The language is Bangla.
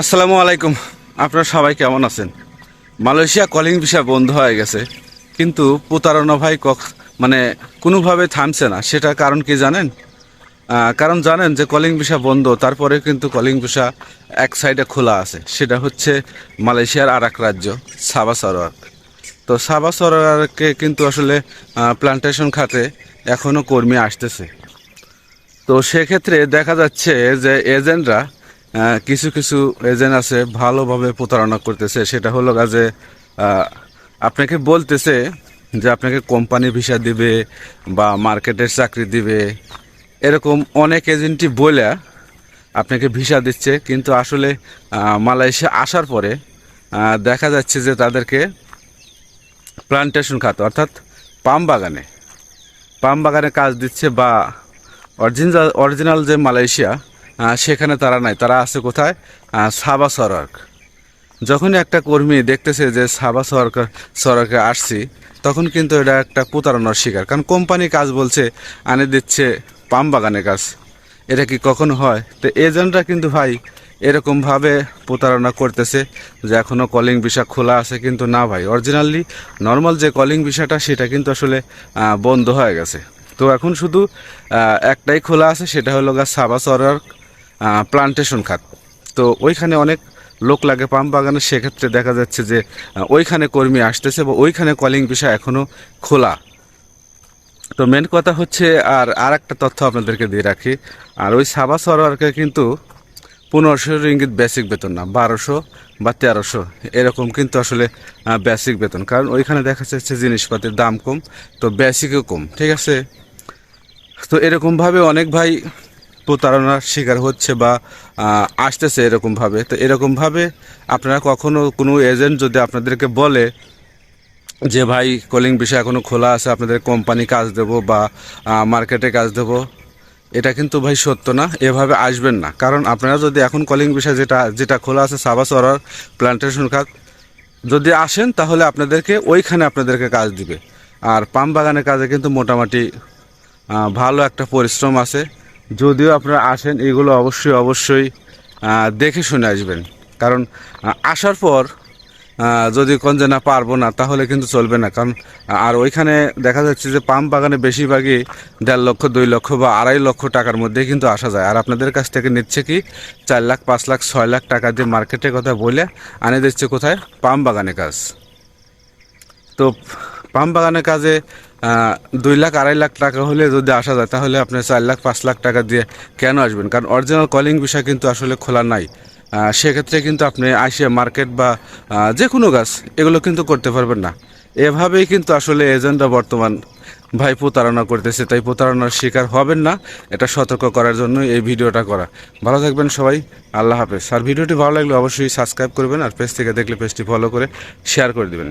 আসসালামু আলাইকুম। আপনারা সবাই কেমন আছেন? মালয়েশিয়া কলিং ভিসা বন্ধ হয়ে গেছে, কিন্তু প্রতারণা ভাই কখ মানে কোনোভাবে থামছে না। সেটা কারণ কি জানেন? কারণ জানেন যে কলিং ভিসা বন্ধ তারপরে কিন্তু কলিং ভিসা এক সাইডে খোলা আছে। সেটা হচ্ছে মালয়েশিয়ার আর এক রাজ্য, সাবা সরোয়ার। তো সাবা সরোয়ারকে কিন্তু আসলে প্লান্টেশন খাতে এখনও কর্মী আসতেছে। তো সেক্ষেত্রে দেখা যাচ্ছে যে এজেন্টরা কিছু কিছু এজেন্ট আছে ভালোভাবে প্রতারণা করতেছে। সেটা হলো কাজে আপনাকে বলতেছে যে আপনাকে কোম্পানি ভিসা দিবে বা মার্কেটের চাকরি দিবে। এরকম অনেক এজেন্টই বলে আপনাকে ভিসা দিচ্ছে, কিন্তু আসলে মালয়েশিয়া আসার পরে দেখা যাচ্ছে যে তাদেরকে প্লান্টেশন খাত, অর্থাৎ পাম বাগানে। পাম বাগানে কাজ দিচ্ছে বা অরিজিনাল অরিজিনাল যে মালয়েশিয়া সেখানে তারা নাই। তারা আছে কোথায়? সাবা সরক যখনই একটা কর্মী দেখতেছে যে সাবা সরক সরকে আসছি, তখন কিন্তু এটা একটা প্রতারণার শিকার। কারণ কোম্পানি কাজ বলছে, আনে দিচ্ছে পাম বাগানে কাজ এটা কি কখনো হয়? তো এজেন্টরা কিন্তু ভাই এরকমভাবে প্রতারণা করতেছে যে এখনও কলিং ভিসা খোলা আছে কিন্তু না ভাই। অরিজিনালি নর্মাল যে কলিং ভিসাটা সেটা কিন্তু আসলে বন্ধ হয়ে গেছে। তো এখন শুধু একটাই খোলা আছে, সেটা হলো গা সাবা সরার প্লান্টেশন খাত। তো ওইখানে অনেক লোক লাগে পাম বাগানে, সেক্ষেত্রে দেখা যাচ্ছে যে ওইখানে কর্মী আসতেছে বা ওইখানে কলিং ভিসা এখনও খোলা। তো মেন কথা হচ্ছে, আর আর একটা তথ্য আপনাদেরকে দিয়ে রাখি, আর ওই সাবা সরোয়ারকে কিন্তু পনেরোশো ইঙ্গিত বেসিক বেতন না, বারোশো বা তেরোশো, এরকম কিন্তু আসলে বেসিক বেতন। কারণ ওইখানে দেখা যাচ্ছে জিনিসপাতির দাম কম, তো বেসিকও কম, ঠিক আছে? তো এরকমভাবে অনেক ভাই প্রতারণার শিকার হচ্ছে বা আসতেছে এরকমভাবে। তো এরকমভাবে আপনারা কখনো কোনো এজেন্ট যদি আপনাদেরকে বলে যে, ভাই কলিং বিষয় এখনও খোলা আছে, আপনাদের কোম্পানি কাজ দেব বা মার্কেটে কাজ দেব, এটা কিন্তু ভাই সত্য না, এভাবে আসবেন না। কারণ আপনারা যদি এখন কলিং বিষয় যেটা যেটা খোলা আছে সাবাস অরার প্লান্টেশন কাজ যদি আসেন তাহলে আপনাদেরকে ওইখানে আপনাদেরকে কাজ দিবে। আর পাম বাগানের কাজে কিন্তু মোটামুটি ভালো একটা পরিশ্রম আছে। যদিও আপনারা আসেন, এগুলো অবশ্যই অবশ্যই দেখে শুনে আসবেন। কারণ আসার পর যদি কোন যে না পারব না, তাহলে কিন্তু চলবে না। কারণ আর ওইখানে দেখা যাচ্ছে যে পাম বাগানে বেশিরভাগই দেড় লক্ষ, দুই লক্ষ বা আড়াই লক্ষ টাকার মধ্যে কিন্তু আসা যায়। আর আপনাদের কাছ থেকে নিচ্ছে কি, চার লাখ, পাঁচ লাখ, ছয় লাখ টাকা দিয়ে মার্কেটের কথা বলে আনে দিচ্ছে কোথায়? পাম বাগানে কাজ। তো পাম বাগানের কাজে দুই লাখ, আড়াই লাখ টাকা হলে যদি আসা যায়, তাহলে আপনি চার লাখ, পাঁচ লাখ টাকা দিয়ে কেন আসবেন? কারণ অরিজিনাল কলিং বিষয় কিন্তু আসলে খোলা নাই। সেক্ষেত্রে কিন্তু আপনি আসিয়া মার্কেট বা যে কোনো গাছ এগুলো কিন্তু করতে পারবেন না। এভাবেই কিন্তু আসলে এজেন্টরা বর্তমান ভাই প্রতারণা করতেছে, তাই প্রতারণার শিকার হবেন না। এটা সতর্ক করার জন্য এই ভিডিওটা করা। ভালো থাকবেন সবাই, আল্লাহ হাফেজ। আর ভিডিওটি ভালো লাগলে অবশ্যই সাবস্ক্রাইব করবেন আর পেজ থেকে দেখলে পেজটি ফলো করে শেয়ার করে দেবেন।